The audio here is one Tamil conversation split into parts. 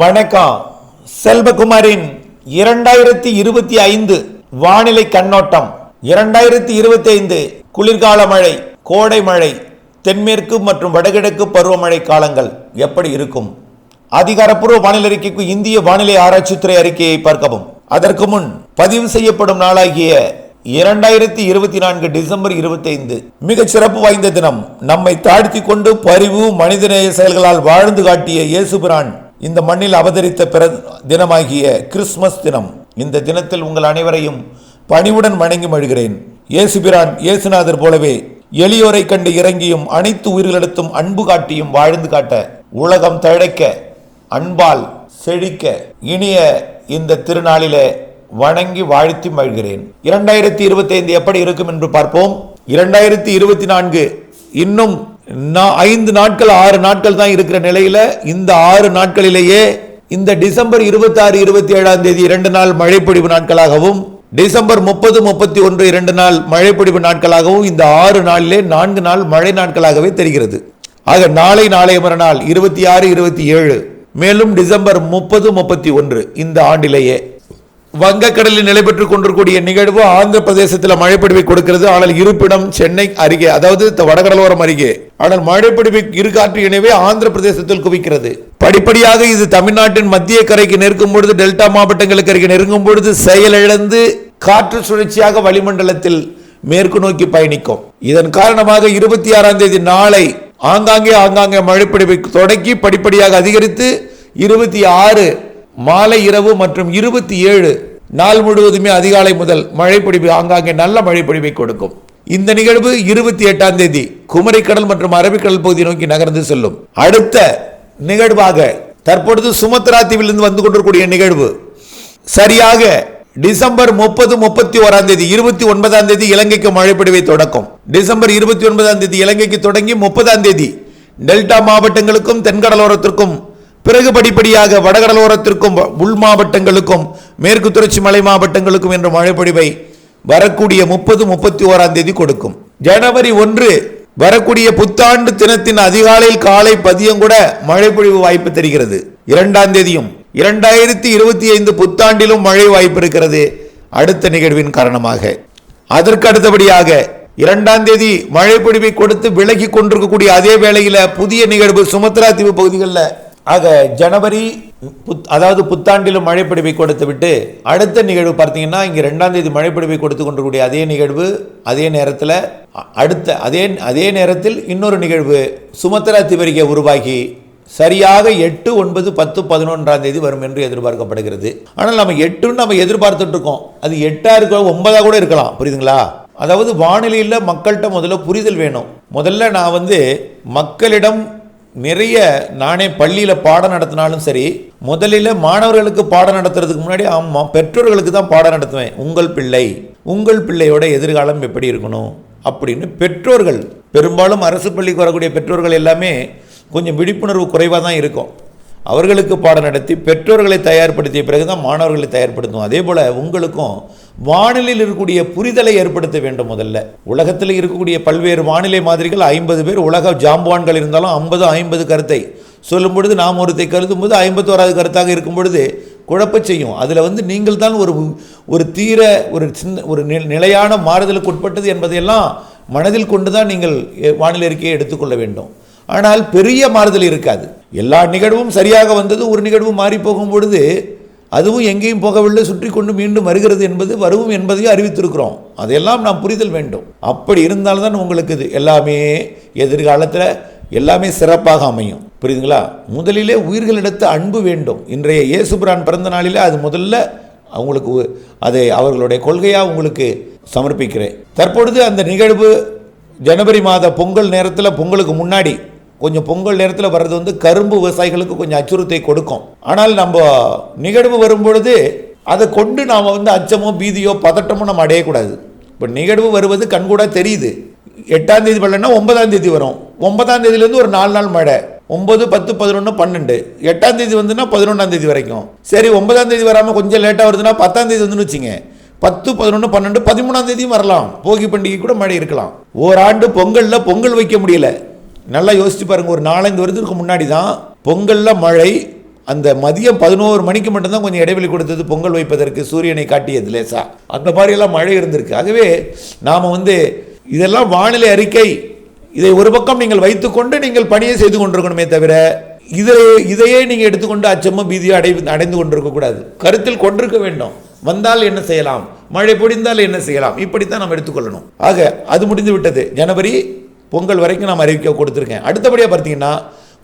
வணக்கம். செல்வகுமாரின் இரண்டாயிரத்தி இருபத்தி ஐந்து வானிலை கண்ணோட்டம். இரண்டாயிரத்தி இருபத்தி ஐந்து குளிர்கால மழை கோடை மழை தென்மேற்கு மற்றும் வடகிழக்கு பருவமழை காலங்கள் எப்படி இருக்கும்? அதிகாரப்பூர்வ வானிலை அறிக்கைக்கு இந்திய வானிலை ஆராய்ச்சித்துறை அறிக்கையை பார்க்கவும். அதற்கு முன் பதிவு செய்யப்படும் நாளாகிய இரண்டாயிரத்தி இருபத்தி நான்கு டிசம்பர் இருபத்தி ஐந்து மிகச் சிறப்பு வாய்ந்த தினம். நம்மை தாழ்த்தி கொண்டு பரிவு மனிதநேய செயல்களால் வாழ்ந்து காட்டிய இயேசுபிரான் இந்த மண்ணில் அவதரித்த பிற தினமாகிய கிறிஸ்துமஸ் தினம். இந்த தினத்தில் உங்கள் அனைவரையும் பணிவுடன் வணங்கி மழுகிறேன் இயேசுபிரான் இயேசுநாதர் போலவே எளியோரை கண்டு இறங்கியும் அனைத்து உயிர்களிடத்தும் அன்பு காட்டியும் வாழ்ந்து காட்ட உலகம் தழைக்க அன்பால் செழிக்க இனிய இந்த திருநாளிலே வணங்கி வாழ்த்தி மழ்கிறேன் இரண்டாயிரத்தி இருபத்தி ஐந்து எப்படி இருக்கும் என்று பார்ப்போம். இரண்டாயிரத்தி இருபத்தி நான்கு இன்னும் நான் ஐந்து நாட்கள் ஆறு நாட்கள் தான் இருக்கிற நிலையில இந்த ஆறு நாட்களிலேயே இந்த டிசம்பர் இருபத்தி ஆறு இருபத்தி ஏழாம் தேதி இரண்டு நாள் மழைப்பொழிவு நாட்களாகவும் டிசம்பர் முப்பது முப்பத்தி ஒன்று இரண்டு நாள் மழைப்பொழிவு நாட்களாகவும் இந்த ஆறு நாளிலே நான்கு நாள் மழை நாட்களாகவே தெரிகிறது. ஆக நாளை நாளை மறுநாள் இருபத்தி ஆறு இருபத்தி ஏழு மேலும் டிசம்பர் முப்பது முப்பத்தி ஒன்று இந்த ஆண்டிலேயே வங்கக்கடலில் நிலை பெற்றுக் கொண்டிருக்கூடிய நிகழ்வு ஆந்திர பிரதேசத்தில் மழைப்பிடிவை கொடுக்கிறது. ஆனால் இருப்பிடம் சென்னை அருகே அதாவது வடகடலோரம் அருகே. ஆனால் மழைப்பிடிவை இரு காற்று இணைவே ஆந்திர பிரதேசத்தில் குவிக்கிறது. படிப்படியாக இது தமிழ்நாட்டின் மத்திய கரைக்கு நெருக்கும் பொழுது டெல்டா மாவட்டங்களுக்கு அருகே நெருங்கும் பொழுது செயலிழந்து காற்று சுழற்சியாக வளிமண்டலத்தில் மேற்கு நோக்கி பயணிக்கும். இதன் காரணமாக இருபத்தி ஆறாம் தேதி நாளை ஆங்காங்கே ஆங்காங்கே மழைப்பிடிவை தொடக்கி படிப்படியாக அதிகரித்து இருபத்தி ஆறு மாலை இரவு மற்றும் இருபத்தி ஏழு நாள் முழுவதுமே அதிகாலை முதல் மழைப்பொழிவு ஆங்காங்கே நல்ல மழைப்பொழிவை கொடுக்கும். இந்த நிகழ்வு இருபத்தி எட்டாம் தேதி குமரிக்கடல் மற்றும் அரபிக்கடல் பகுதி நோக்கி நகர்ந்து செல்லும். அடுத்த நிகழ்வாக தற்பொழுது சுமத்ரா தீவிலிருந்து வந்து கொண்டிருக்கூடிய நிகழ்வு. சரியாக டிசம்பர் முப்பது முப்பத்தி ஓராம் தேதி இருபத்தி ஒன்பதாம் தேதி இலங்கைக்கு மழைப்பொழிவை தொடக்கும். டிசம்பர் இருபத்தி ஒன்பதாம் தேதி இலங்கைக்கு தொடங்கி முப்பதாம் தேதி டெல்டா மாவட்டங்களுக்கும் தென்கடலோரத்திற்கும் பிறகு படிப்படியாக வடகடலோரத்திற்கும் உள் மாவட்டங்களுக்கும் மேற்கு தொடர்ச்சி மலை மாவட்டங்களுக்கும் என்ற மழைப்பொழிவை வரக்கூடிய முப்பது முப்பத்தி ஓராம் தேதி கொடுக்கும். ஜனவரி ஒன்று வரக்கூடிய புத்தாண்டு தினத்தின் அதிகாலையில் காலை பதியம் கூட மழைப்பொழிவு வாய்ப்பு தெரிகிறது. இரண்டாம் தேதியும் இரண்டாயிரத்தி இருபத்தி ஐந்து புத்தாண்டிலும் மழை வாய்ப்பு இருக்கிறது. அடுத்த நிகழ்வின் காரணமாக. அதற்கு அடுத்தபடியாக இரண்டாம் தேதி மழை பொழிவை கொடுத்து விலகி கொண்டிருக்கக்கூடிய அதே வேளையில் புதிய நிகழ்வு சுமத்ரா தீவு பகுதிகளில் ஆக ஜனவரி புத்- அதாவது புத்தாண்டிலும் மழைப்பொழிவை கொடுத்து விட்டு அடுத்த நிகழ்வு பார்த்தீங்கன்னா இங்கே ரெண்டாம் தேதி மழைப்பொழிவை கொடுத்து கொண்டிருக்கக்கூடிய அதே நிகழ்வு அதே நேரத்தில் அடுத்த அதே அதே நேரத்தில் இன்னொரு நிகழ்வு சுமத்ரா தீவரிகை உருவாகி சரியாக எட்டு ஒன்பது பத்து பதினொன்றாம் தேதி வரும் என்று எதிர்பார்க்கப்படுகிறது. ஆனால் நம்ம எட்டுன்னு நம்ம எதிர்பார்த்துட்டு இருக்கோம். அது எட்டாக இருக்கலாம் ஒன்பதாக கூட இருக்கலாம். புரியுதுங்களா? அதாவது வானிலையில் மக்கள்கிட்ட முதல்ல புரிதல் வேணும். முதல்ல நான் வந்து மக்களிடம் நிறைய நானே பள்ளியில் பாடம் நடத்தினாலும் சரி முதலில் மாணவர்களுக்கு பாடம் நடத்துறதுக்கு முன்னாடி ஆமாம் பெற்றோர்களுக்கு தான் பாடம் நடத்துவேன். உங்கள் பிள்ளை உங்கள் பிள்ளையோட எதிர்காலம் எப்படி இருக்கணும்? அப்படின்னு பெற்றோர்கள் பெரும்பாலும் அரசு பள்ளிக்கு வரக்கூடிய பெற்றோர்கள் எல்லாமே கொஞ்சம் விழிப்புணர்வு குறைவாக தான் இருக்கும். அவர்களுக்கு பாடம் நடத்தி பெற்றோர்களை தயார்படுத்திய பிறகு தான் மாணவர்களை தயார்படுத்தும் அதே போல் உங்களுக்கும் வானிலையில் இருக்கக்கூடிய புரிதலை ஏற்படுத்த வேண்டும் முதல்ல. உலகத்தில் இருக்கக்கூடிய பல்வேறு வானிலை மாதிரிகள் ஐம்பது பேர் உலக ஜாம்பவான்கள் இருந்தாலும் ஐம்பது ஐம்பது கருத்தை. சொல்லும் பொழுது நாம் ஒருத்தை கருதும் போது ஐம்பத்தோராது கருத்தாக இருக்கும் பொழுது குழப்ப செய்யும். அதில் வந்து நீங்கள் தான் ஒரு ஒரு தீர ஒரு சின்ன ஒரு நிலையான மாறுதலுக்கு உட்பட்டது என்பதையெல்லாம் மனதில் கொண்டு தான் நீங்கள் வானிலை அறிக்கையை எடுத்துக்கொள்ள வேண்டும். ஆனால் பெரிய மாறுதல் இருக்காது. எல்லா நிகழ்வும் சரியாக வந்தது ஒரு நிகழ்வு மாறி போகும் பொழுது அதுவும் எங்கேயும் போகவில்லை சுற்றி கொண்டு மீண்டும் வருகிறது என்பது வருவும் என்பதையும் அறிவித்திருக்கிறோம். அதையெல்லாம் நாம் புரிதல் வேண்டும். அப்படி இருந்தால்தான் உங்களுக்கு இது. எல்லாமே எதிர்காலத்தில் எல்லாமே சிறப்பாக அமையும். புரியுதுங்களா? முதலிலே உயிர்களிடத்து அன்பு வேண்டும். இன்றைய இயேசுபிரான் பிறந்த நாளிலே அது முதல்ல அவங்களுக்கு அதை அவர்களுடைய கொள்கையாக உங்களுக்கு சமர்ப்பிக்கிறேன். தற்பொழுது அந்த நிகழ்வு ஜனவரி மாத பொங்கல் நேரத்தில் பொங்கலுக்கு முன்னாடி கொஞ்சம் பொங்கல் நேரத்தில் வர்றது வந்து கரும்பு விவசாயிகளுக்கு கொஞ்சம் அச்சுறுத்தை கொடுக்கும். ஆனால் நம்ம நிகழ்வு வரும்பொழுது அதை கொண்டு நாம் வந்து அச்சமோ பீதியோ பதட்டமோ நம்ம அடையக்கூடாது. இப்போ நிகழ்வு வருவது கண்கூடாக தெரியுது. எட்டாம் தேதி வரலன்னா ஒன்பதாம் தேதி வரும். ஒன்பதாம் தேதியிலேருந்து ஒரு நாலு நாள் மழை. ஒன்பது பத்து பதினொன்று பன்னெண்டு. எட்டாம் தேதி வந்துன்னா பதினொன்றாம் தேதி வரைக்கும். சரி ஒன்பதாம் தேதி வராமல் கொஞ்சம் லேட்டாக வருதுன்னா பத்தாம் தேதி வந்துன்னு வச்சுங்க. பத்து பதினொன்று பன்னெண்டு பதிமூணாம் தேதியும் வரலாம். போகி பண்டிகை கூட மழை இருக்கலாம். ஓராண்டு பொங்கலில் பொங்கல் வைக்க முடியல. நல்லா யோசிச்சு பாருங்க ஒரு நாலஞ்சு வருடத்துக்கு முன்னாடி தான் பொங்கலில் மழை அந்த மதியம் பதினோரு மணிக்கு மட்டும்தான் கொஞ்சம் இடைவெளி கொடுத்தது பொங்கல் வைப்பதற்கு சூரியனை காட்டியது லேசா. அந்த மாதிரியெல்லாம் மழை இருந்திருக்கு. ஆகவே நாம் வந்து இதெல்லாம் வானிலை அறிக்கை. இதை ஒரு பக்கம் நீங்கள் வைத்துக்கொண்டு நீங்கள் பணியை செய்து கொண்டிருக்கணுமே தவிர இதை இதையே நீங்கள் எடுத்துக்கொண்டு அச்சமும் பீதியோ அடை அடைந்து கொண்டிருக்கக்கூடாது. கருத்தில் கொண்டிருக்க வேண்டும். வந்தால் என்ன செய்யலாம்? மழை பொடிந்தால் என்ன செய்யலாம்? இப்படித்தான் நாம் எடுத்துக்கொள்ளணும். ஆக அது முடிந்து விட்டது. ஜனவரி பொங்கல் வரைக்கும் நாம் அறிவிக்க கொடுத்துருக்கேன். அடுத்தபடியாக பார்த்தீங்கன்னா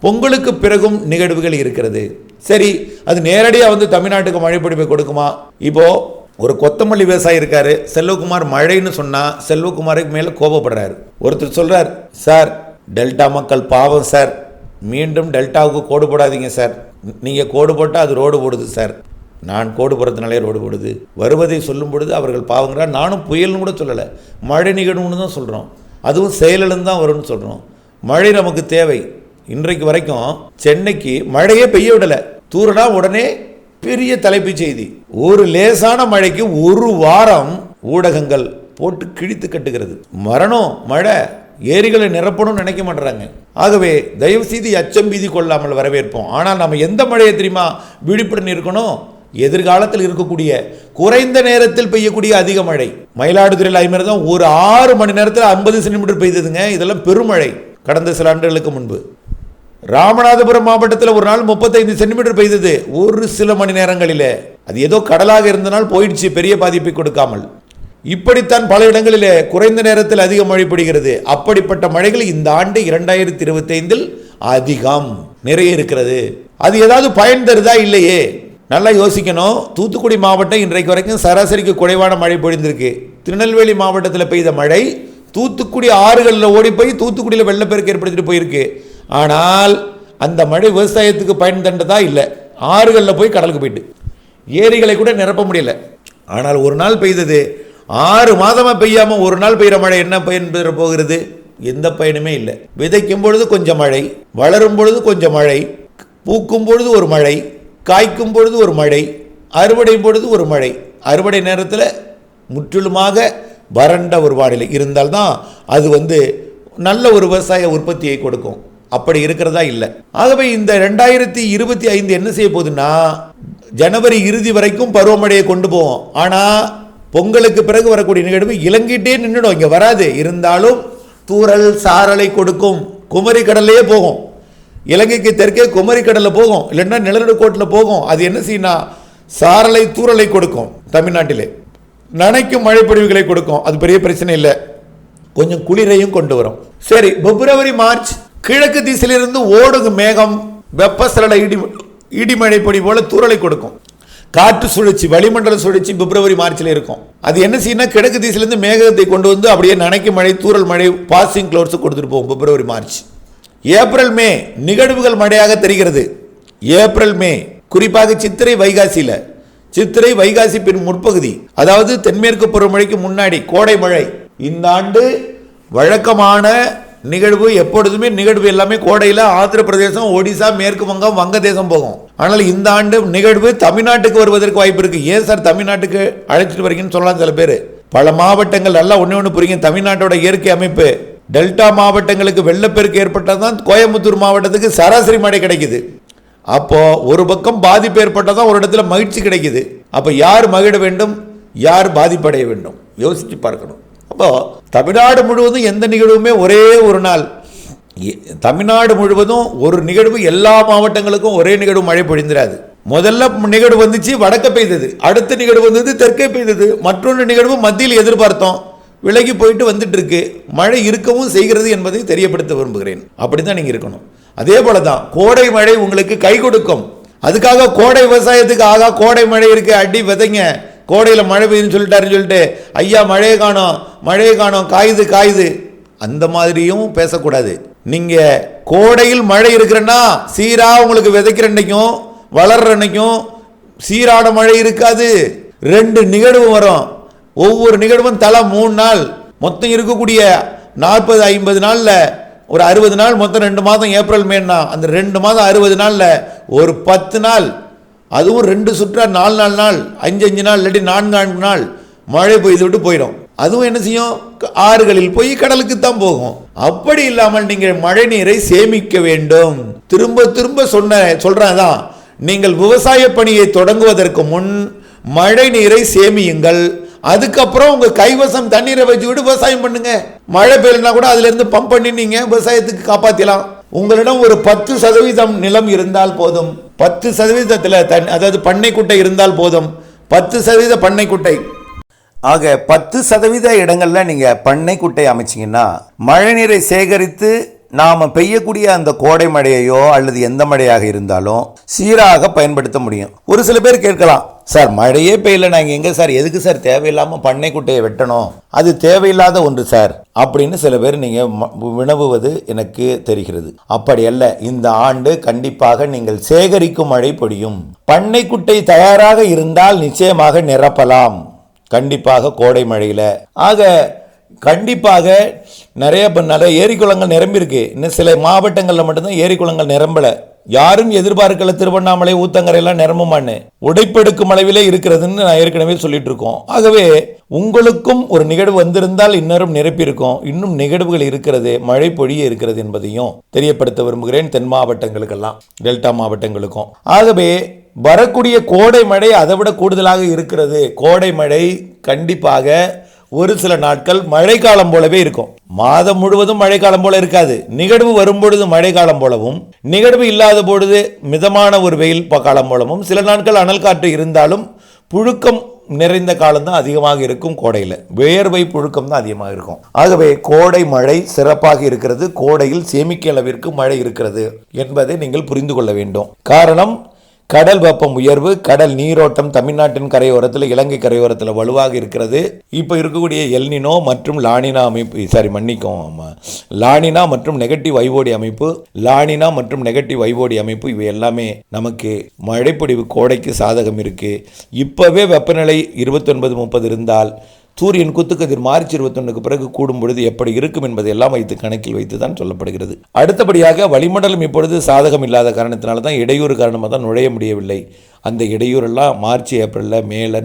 பொங்கலுக்கு பிறகும் நிகழ்வுகள் இருக்கிறது. சரி அது நேரடியாக வந்து தமிழ்நாட்டுக்கு மழை கொடுக்குமா? இப்போது ஒரு கொத்தமல்லி விவசாயி இருக்காரு செல்வகுமார் மழைன்னு சொன்னால் செல்வகுமாருக்கு மேலே கோபப்படுறாரு. ஒருத்தர் சொல்கிறார் சார் டெல்டா மக்கள் பாவம் சார். மீண்டும் டெல்டாவுக்கு கோடு போடாதீங்க சார். நீங்கள் கோடு போட்டால் அது ரோடு போடுது சார். நான் கோடு போடுறதுனாலே ரோடு போடுது. வருவதை சொல்லும் பொழுது அவர்கள் பாவங்கிறார். நானும் புயல்னு கூட சொல்லலை. மழை நிகழ்வுன்னு தான் சொல்கிறோம் அதுவும் செயலிலும் தான் வரும்னு சொல்கிறோம் மழை நமக்கு தேவை. இன்றைக்கு வரைக்கும் சென்னைக்கு மழையே பெய்ய விடலை. தூரனா உடனே பெரிய தலைப்புச் செய்தி. ஒரு லேசான மழைக்கு ஒரு வாரம் ஊடகங்கள் போட்டு கிழித்து கட்டுகிறது. மரணம் மழை ஏரிகளை நிரப்பணும்னு நினைக்க மாட்டுறாங்க. ஆகவே தயவு செய்து அச்சம் பீதி கொள்ளாமல் வரவேற்போம். ஆனால் நம்ம எந்த மழையை தெரியுமா? விழிப்புடன் இருக்கணும். எதிர்காலத்தில் இருக்கக்கூடிய குறைந்த நேரத்தில் பெய்யக்கூடிய அதிக மழை. மயிலாடுதுறையில் ஐம்பது தான் ஒரு ஆறு மணி நேரத்தில் ஐம்பது சென்டிமீட்டர் பெய்ததுங்க. இதெல்லாம் பெருமழை கடந்த சில ஆண்டுகளுக்கு முன்பு. ராமநாதபுரம் மாவட்டத்தில் ஒரு நாள் முப்பத்தைந்து சென்டிமீட்டர் பெய்தது. ஒரு சில மணி நேரங்களிலே. அது ஏதோ கடலாக இருந்தனால் போயிடுச்சு பெரிய பாதிப்பை கொடுக்காமல். இப்படித்தான் பல இடங்களிலே குறைந்த நேரத்தில் அதிக மழை பிடிக்கிறது அப்படிப்பட்ட மழைகள் இந்த ஆண்டு இரண்டாயிரத்தி இருபத்தைந்தில் அதிகம் நிறைய இருக்கிறது. அது ஏதாவது பயன் தருதா இல்லையே? நல்லா யோசிக்கணும். தூத்துக்குடி மாவட்டம் இன்றைக்கு வரைக்கும் சராசரிக்கு குறைவான மழை பொழிந்திருக்கு. திருநெல்வேலி மாவட்டத்தில் பெய்த மழை தூத்துக்குடி ஆறுகளில் ஓடி போய் தூத்துக்குடியில் வெள்ளப்பெருக்கு ஏற்படுத்திட்டு போயிருக்கு. ஆனால் அந்த மழை விவசாயத்துக்கு பயன் தண்டதா இல்லை. ஆறுகளில் போய் கடலுக்கு போயிட்டு. ஏரிகளை கூட நிரப்ப முடியல. ஆனால் ஒரு நாள் பெய்தது. ஆறு மாதமாக பெய்யாமல் ஒரு நாள் பெய்கிற மழை என்ன பயன் பெற போகிறது? எந்த பயனுமே இல்லை. விதைக்கும் பொழுது கொஞ்சம் மழை வளரும் பொழுது கொஞ்சம் மழை பூக்கும் பொழுது ஒரு மழை காய்க்கும் பொழுது ஒரு மழை அறுவடை பொழுது ஒரு மழை. அறுவடை நேரத்தில் முற்றிலுமாக வறண்ட ஒரு வானிலை இருந்தால்தான் அது வந்து நல்ல ஒரு விவசாய உற்பத்தியை கொடுக்கும். அப்படி இருக்கிறதா இல்லை. ஆகவே இந்த ரெண்டாயிரத்தி இருபத்தி ஐந்து என்ன செய்ய போகுதுன்னா ஜனவரி இறுதி வரைக்கும் பருவமழையை கொண்டு போவோம். ஆனால் பொங்கலுக்கு பிறகு வரக்கூடிய நிகழ்வு இலங்கிட்டே நின்றுடும் இங்கே வராது. இருந்தாலும் தூரல் சாரலை கொடுக்கும். குமரி கடல்லையே போகும். இலங்கைக்கு தெற்கே குமரி கடலில் போகும் இல்லைன்னா நிலநடுக்கோட்டில் போகும். அது என்ன செய்யணும்னா சாரலை தூறலை கொடுக்கும் தமிழ்நாட்டிலே. நனைக்கும் மழைப்பொழிவுகளை கொடுக்கும். அது பெரிய பிரச்சனை இல்லை. கொஞ்சம் குளிரையும் கொண்டு வரும். சரி பிப்ரவரி மார்ச் கிழக்கு திசையிலிருந்து ஓடுகு மேகம். வெப்பசலட இடி இடிமழை பொடி போல தூறலை கொடுக்கும். காற்று சுழற்சி வளிமண்டல சுழற்சி பிப்ரவரி மார்ச்சில் இருக்கும். அது என்ன செய்யணும் கிழக்கு திசையிலிருந்து மேகத்தை கொண்டு வந்து அப்படியே நனைக்கும் மழை தூறல் மழை பாசிங் க்ளவுட்ஸ் கொடுத்துட்டு போகும் பிப்ரவரி மார்ச். ஏப்ரல் மே நிகழ்வுகள் மழையாக தெரிகிறது. ஏப்ரல் மே குறிப்பாக சித்திரை வைகாசியில். சித்திரை வைகாசி பின் முற்பகுதி. அதாவது தென்மேற்கு பருவமழைக்கு முன்னாடி கோடை மழை. இந்த ஆண்டு வழக்கமான நிகழ்வு எப்பொழுதுமே நிகழ்வு எல்லாமே கோடையில் ஆந்திர பிரதேசம் ஒடிசா மேற்கு வங்கம் வங்கதேசம் போகும். ஆனால் இந்த ஆண்டு நிகழ்வு தமிழ்நாட்டுக்கு வருவதற்கு வாய்ப்பு இருக்கு. ஏன் சார் தமிழ்நாட்டுக்கு அழைச்சிட்டு வரீங்கன்னு சொல்லலாம் சில பேர். பல மாவட்டங்கள் நல்லா ஒன்று ஒன்று புரியுங்க தமிழ்நாட்டோட இயற்கை அமைப்பு டெல்டா மாவட்டங்களுக்கு வெள்ளப்பெருக்கு ஏற்பட்டால் தான் கோயம்புத்தூர் மாவட்டத்துக்கு சராசரி மழை கிடைக்குது. அப்போது ஒரு பக்கம் பாதிப்பு ஏற்பட்டால் தான் ஒரு இடத்துல மகிழ்ச்சி கிடைக்குது. அப்போ யார் மகிழ வேண்டும்? யார் பாதிப்படைய வேண்டும்? யோசித்து பார்க்கணும். அப்போது தமிழ்நாடு முழுவதும் எந்த நிகழ்வுமே ஒரே ஒரு நாள். தமிழ்நாடு முழுவதும் ஒரு நிகழ்வு எல்லா மாவட்டங்களுக்கும் ஒரே நிகழ்வு மழை பொழிந்திராது. முதல்ல நிகழ்வு வந்துச்சு வடக்க பெய்தது. அடுத்த நிகழ்வு வந்தது தெற்கே பெய்தது. மற்றொன்று நிகழ்வு மத்தியில் எதிர்பார்த்தோம். விலகி போயிட்டு வந்துட்டு இருக்கு மழை இருக்கவும் செய்கிறது என்பதை தெரியப்படுத்த விரும்புகிறேன். அப்படிதான் நீங்க இருக்கணும். அதே போல தான் கோடை மழை உங்களுக்கு கை கொடுக்கும். அதுக்காக கோடை விவசாயத்துக்கு ஆகா கோடை மழை இருக்கு அடி விதைங்க. கோடையில் மழை பெய்யுதுன்னு சொல்லிட்டாருன்னு சொல்லிட்டு ஐயா மழையை காணோம் மழையை காணோம் காயுது காயுது. அந்த மாதிரியும் பேசக்கூடாது. நீங்க கோடையில் மழை இருக்கிறன்னா சீரா உங்களுக்கு விதைக்கிற அன்னைக்கும் வளர்ற அன்னைக்கும் சீரான மழை இருக்காது. ரெண்டு நிகழ்வு வரும். ஒவ்வொரு நிகழ்வும் தலா மூணு நாள். மொத்தம் இருக்கக்கூடிய நாற்பது ஐம்பது நாளில் ஒரு அறுபது நாள் மொத்தம் ரெண்டு மாதம் ஏப்ரல் மேனா அந்த ரெண்டு மாதம் அறுபது நாளில் ஒரு பத்து நாள். அதுவும் ரெண்டு சுற்றா நாலு நாலு நாள் அஞ்சு அஞ்சு நாள் இல்லாட்டி நான்கு நான்கு நாள் மழை பெய்து விட்டு போயிடும். அதுவும் என்ன செய்யும்? க- ஆறுகளில் போய் கடலுக்கு தான் போகும். அப்படி இல்லாமல் நீங்கள் மழை நீரை சேமிக்க வேண்டும். திரும்ப திரும்ப சொன்ன சொல்றேன் தான் நீங்கள் விவசாய பணியை தொடங்குவதற்கு முன் மழை நீரை சேமியுங்கள். அதுக்கப்புறம் உங்க கைவசம் தண்ணீரை வச்சு விட்டு விவசாயம் பண்ணுங்க. மழை பெய்யலனா கூட அதுல இருந்து பம்ப் பண்ணி நீங்க விவசாயத்துக்கு காப்பாத்திலாம் உங்களிடம் ஒரு பத்து சதவீதம் நிலம் இருந்தால் போதும். பத்து சதவீதத்தில் தன் அதாவது பண்ணைக்குட்டை இருந்தால் போதும். பத்து சதவீத பண்ணை குட்டை ஆக பத்து சதவீத இடங்களில் நீங்கள் பண்ணை குட்டை மழைநீரை சேகரித்து நாம் பெய்யக்கூடிய அந்த கோடை மழையையோ அல்லது எந்த மழையாக இருந்தாலும் சீராக பயன்படுத்த முடியும். ஒரு சில பேர் கேட்கலாம் சார் மழையே பெய்யல நாங்கள் எங்கே சார்? எதுக்கு சார் தேவையில்லாமல் பண்ணை குட்டையை வெட்டணும்? அது தேவையில்லாத ஒன்று சார். அப்படின்னு சில பேர் நீங்கள் வினவுவது எனக்கு தெரிகிறது. அப்படி அல்ல இந்த ஆண்டு கண்டிப்பாக நீங்கள் சேகரிக்கும் மழை பொடியும் பண்ணை குட்டை தயாராக இருந்தால் நிச்சயமாக நிரப்பலாம். கண்டிப்பாக கோடை மழையில். ஆக கண்டிப்பாக நிறைய இப்போ நிறைய ஏரி குளங்கள் நிரம்பியிருக்கு. இன்னும் சில மாவட்டங்களில் மட்டும்தான் ஏரி குளங்கள் நிரம்பலை. யாரும் எதிர்பார்க்கல திருவண்ணாமலை ஊத்தங்கரையெல்லாம் நிரம்புமான்னு. உடைப்பெடுக்கும் அளவிலே இருக்கிறதுன்னு நான் ஏற்கனவே சொல்லிட்டு இருக்கோம் ஆகவே உங்களுக்கும் ஒரு நிகழ்வு வந்திருந்தால் இன்னரும் நிரப்பியிருக்கும். இன்னும் நிகழ்வுகள் இருக்கிறது மழை பொழிய இருக்கிறது என்பதையும் தெரியப்படுத்த விரும்புகிறேன் தென் மாவட்டங்களுக்கெல்லாம் டெல்டா மாவட்டங்களுக்கும். ஆகவே வரக்கூடிய கோடை மழை அதை விட கூடுதலாக இருக்கிறது. கோடை மழை கண்டிப்பாக ஒரு சில நாட்கள் மழைக்காலம் போலவே இருக்கும். மாதம் முழுவதும் மழைக்காலம் போல இருக்காது. நிகழ்வு வரும்பொழுது மழைக்காலம் போலவும் நிகழ்வு இல்லாத பொழுது மிதமான ஒரு வெயில் காலம் போலவும் சில நாட்கள் அனல் காற்று இருந்தாலும் புழுக்கம் நிறைந்த காலம் தான் அதிகமாக இருக்கும் கோடையில். வேர்வை புழுக்கம் தான் அதிகமாக இருக்கும். ஆகவே கோடை மழை சிறப்பாக இருக்கிறது. கோடையில் சேமிக்க அளவிற்கு மழை இருக்கிறது என்பதை நீங்கள் புரிந்து கொள்ள வேண்டும். காரணம் கடல் வெப்பம் உயர்வு கடல் நீரோட்டம் தமிழ்நாட்டின் கரையோரத்தில் இலங்கை கரையோரத்தில் வலுவாக இருக்கிறது. இப்போ இருக்கக்கூடிய எல்னினோ மற்றும் லானினா அமைப்பு சாரி மன்னிக்கும் லானினா மற்றும் நெகட்டிவ் வைவோடி அமைப்பு லானினா மற்றும் நெகட்டிவ் வைவோடி அமைப்பு இவை எல்லாமே நமக்கு மழைப்பொடிவு கோடைக்கு சாதகம் இருக்குது இப்போவே வெப்பநிலை இருபத்தொன்பது முப்பது இருந்தால் சூரியன் குத்துக்கதிர் மார்ச் இருபத்தொன்னுக்கு பிறகு கூடும் பொழுது எப்படி இருக்கும் என்பதை எல்லாம் வைத்து கணக்கில் வைத்து தான் சொல்லப்படுகிறது. அடுத்தபடியாக வளிமண்டலம் இப்பொழுது சாதகம் இல்லாத காரணத்தினால தான் இடையூறு காரணமாக தான் நுழைய முடியவில்லை. அந்த இடையூறெல்லாம் மார்ச் ஏப்ரலில் மேலே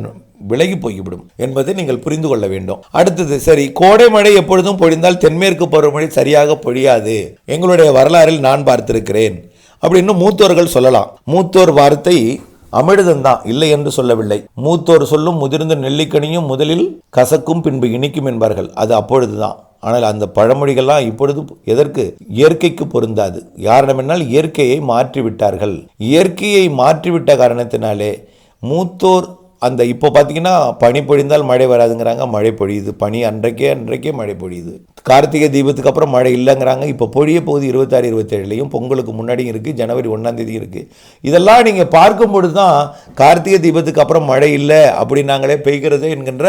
விலகி போய்விடும் என்பதை நீங்கள் புரிந்து கொள்ள வேண்டும். அடுத்தது சரி கோடை மழை எப்பொழுதும் பொழிந்தால் தென்மேற்கு பருவமழை சரியாக பொழியாது. எங்களுடைய வரலாறில் நான் பார்த்திருக்கிறேன். அப்படின்னு மூத்தோர்கள் சொல்லலாம். மூத்தோர் வார்த்தை அமிர்தம்தான் இல்லை என்று சொல்லவில்லை. மூத்தோர் சொல்லும் முதிர்ந்த நெல்லிக்கனியும் முதலில் கசக்கும் பின்பு இனிக்கும் என்பார்கள். அது அப்பொழுதுதான். ஆனால் அந்த பழமொழிகள்லாம் இப்பொழுது எதற்கு? இயற்கைக்கு பொருந்தாது. யாரிடமென்னால் இயற்கையை மாற்றிவிட்டார்கள். இயற்கையை மாற்றிவிட்ட காரணத்தினாலே மூத்தோர் அந்த இப்போ பார்த்தீங்கன்னா பனி பொழிந்தால் மழை வராதுங்கிறாங்க மழை பொழியுது. பனி அன்றைக்கே அன்றைக்கே மழை பொழியுது. கார்த்திகை தீபத்துக்கு அப்புறம் மழை இல்லைங்கிறாங்க. இப்போ பொழிய போகுது இருபத்தாறு இருபத்தேழுலையும். பொங்கலுக்கு முன்னாடியும் இருக்குது ஜனவரி ஒன்றாந்தேதி இருக்குது இதெல்லாம் நீங்கள் பார்க்கும்பொழுது தான் கார்த்திகை தீபத்துக்கு அப்புறம் மழை இல்லை அப்படின்னாங்களே பெய்கிறது என்கின்ற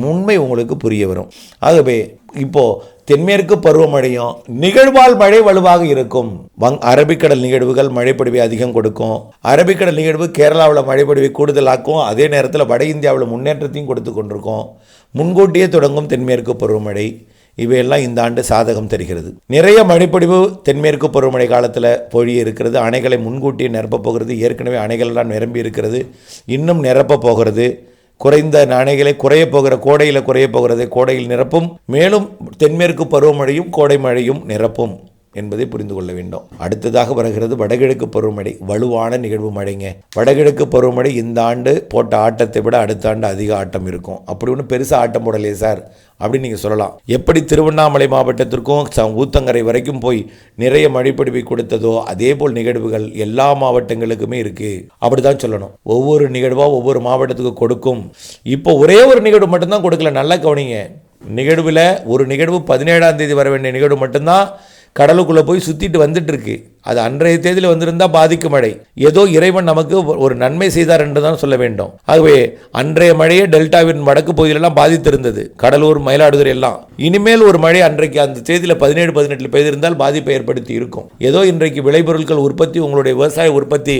உண்மை உங்களுக்கு புரிய வரும். ஆகவே இப்போ தென்மேற்கு பருவமழையும் நிகழ்வால் மழை வலுவாக இருக்கும். வங் அரபிக்கடல் நிகழ்வுகள் மழைப்பொழிவை அதிகம் கொடுக்கும். அரபிக்கடல் நிகழ்வு கேரளாவில் மழைப்பொழிவை கூடுதலாக்கும். அதே நேரத்தில் வட இந்தியாவில் முன்னேற்றத்தையும் கொடுத்து கொண்டிருக்கும். முன்கூட்டியே தொடங்கும் தென்மேற்கு பருவமழை. இவையெல்லாம் இந்த ஆண்டு சாதகம் தருகிறது. நிறைய மழைப்பொழிவு தென்மேற்கு பருவமழை காலத்தில் பொழிய இருக்கிறது. அணைகளை முன்கூட்டியே நிரப்பப் போகிறது. ஏற்கனவே அணைகள்லாம் நிரம்பி இருக்கிறது. இன்னும் நிரப்பப் போகிறது. குறைந்த நாணயங்களை குறைய போகிற கோடையில் குறைய போகிறது கோடையில் நிரப்பும். மேலும் தென்மேற்கு பருவமழையும் கோடை மழையும் நிரப்பும். என்பதை புரிந்து கொள்ள வேண்டும். அடுத்ததாக வருகிறது வடகிழக்கு பருவமழை வலுவான நிகழ்வு மழைங்க. வடகிழக்கு பருவமழை இந்த ஆண்டு போட்ட ஆட்டத்தை விட அடுத்த ஆண்டு அதிக ஆட்டம் இருக்கும். அப்படி ஒன்றும் பெருசாக ஆட்டம் போடலையே சார். அப்படின்னு நீங்கள் சொல்லலாம். எப்படி திருவண்ணாமலை மாவட்டத்திற்கும் ச- ஊத்தங்கரை வரைக்கும் போய் நிறைய மழைப்பிடிவை கொடுத்ததோ அதே போல் நிகழ்வுகள் எல்லா மாவட்டங்களுக்குமே அப்படி அப்படிதான் சொல்லணும். ஒவ்வொரு நிகழ்வாக ஒவ்வொரு மாவட்டத்துக்கு கொடுக்கும். இப்போ ஒரே ஒரு நிகழ்வு மட்டும்தான் கொடுக்கல. நல்லா கவனிங்க. நிகழ்வில் ஒரு நிகழ்வு பதினேழாம் தேதி வர வேண்டிய நிகழ்வு மட்டும்தான் கடலுக்குள்ளே போய் சுற்றிட்டு வந்துட்டு இருக்கு அது அன்றைய தேதியில் வந்திருந்தால் பாதிக்கும் மழை. ஏதோ இறைவன் நமக்கு ஒரு நன்மை செய்தார் என்று தான் சொல்ல வேண்டும். ஆகவே அன்றைய மழையே டெல்டாவின் வடக்கு பகுதியிலெல்லாம் பாதித்திருந்தது. கடலூர் மயிலாடுதுறை எல்லாம். இனிமேல் ஒரு மழை அன்றைக்கு அந்த தேதியில் பதினேழு பதினெட்டில் பெய்திருந்தால் பாதிப்பை ஏற்படுத்தி இருக்கும். ஏதோ இன்றைக்கு விளைபொருட்கள் உற்பத்தி உங்களுடைய விவசாய உற்பத்தி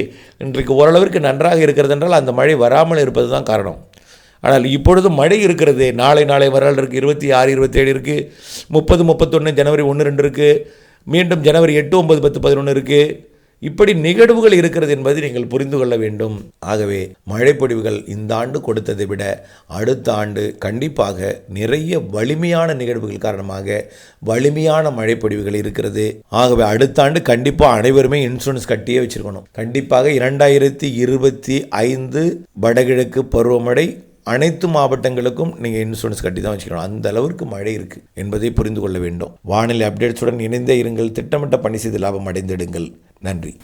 இன்றைக்கு ஓரளவிற்கு நன்றாக இருக்கிறது என்றால் அந்த மழை வராமல் இருப்பது தான் காரணம். ஆனால் இப்பொழுது மழை இருக்கிறது. நாளை நாளை வரலாறு இருக்குது இருபத்தி ஆறு இருபத்தேழு இருக்குது முப்பது முப்பத்தொன்று ஜனவரி ஒன்று ரெண்டு இருக்குது மீண்டும் ஜனவரி எட்டு ஒன்பது பத்து பதினொன்று இருக்குது இப்படி நிகழ்வுகள் இருக்கிறது என்பதை நீங்கள் புரிந்து கொள்ள வேண்டும். ஆகவே மழைப்பொழிவுகள் இந்த ஆண்டு கொடுத்ததை விட அடுத்த ஆண்டு கண்டிப்பாக நிறைய வலிமையான நிகழ்வுகள் காரணமாக வலிமையான மழைப்பொழிவுகள் இருக்கிறது. ஆகவே அடுத்த ஆண்டு கண்டிப்பாக அனைவருமே இன்சூரன்ஸ் கட்டியே வச்சிருக்கணும். கண்டிப்பாக இரண்டாயிரத்தி இருபத்தி ஐந்து வடகிழக்கு பருவமழை அனைத்து மாவட்டங்களுக்கும் நீங்கள் இன்சூரன்ஸ் கட்டி தான் வச்சுக்கணும். அந்த அளவிற்கு மழை இருக்குது என்பதை புரிந்து கொள்ள வேண்டும். வானிலை அப்டேட்ஸுடன் இணைந்தே இருங்கள். திட்டமிட்ட பணி செய்து லாபம் அடைந்திடுங்கள். நன்றி.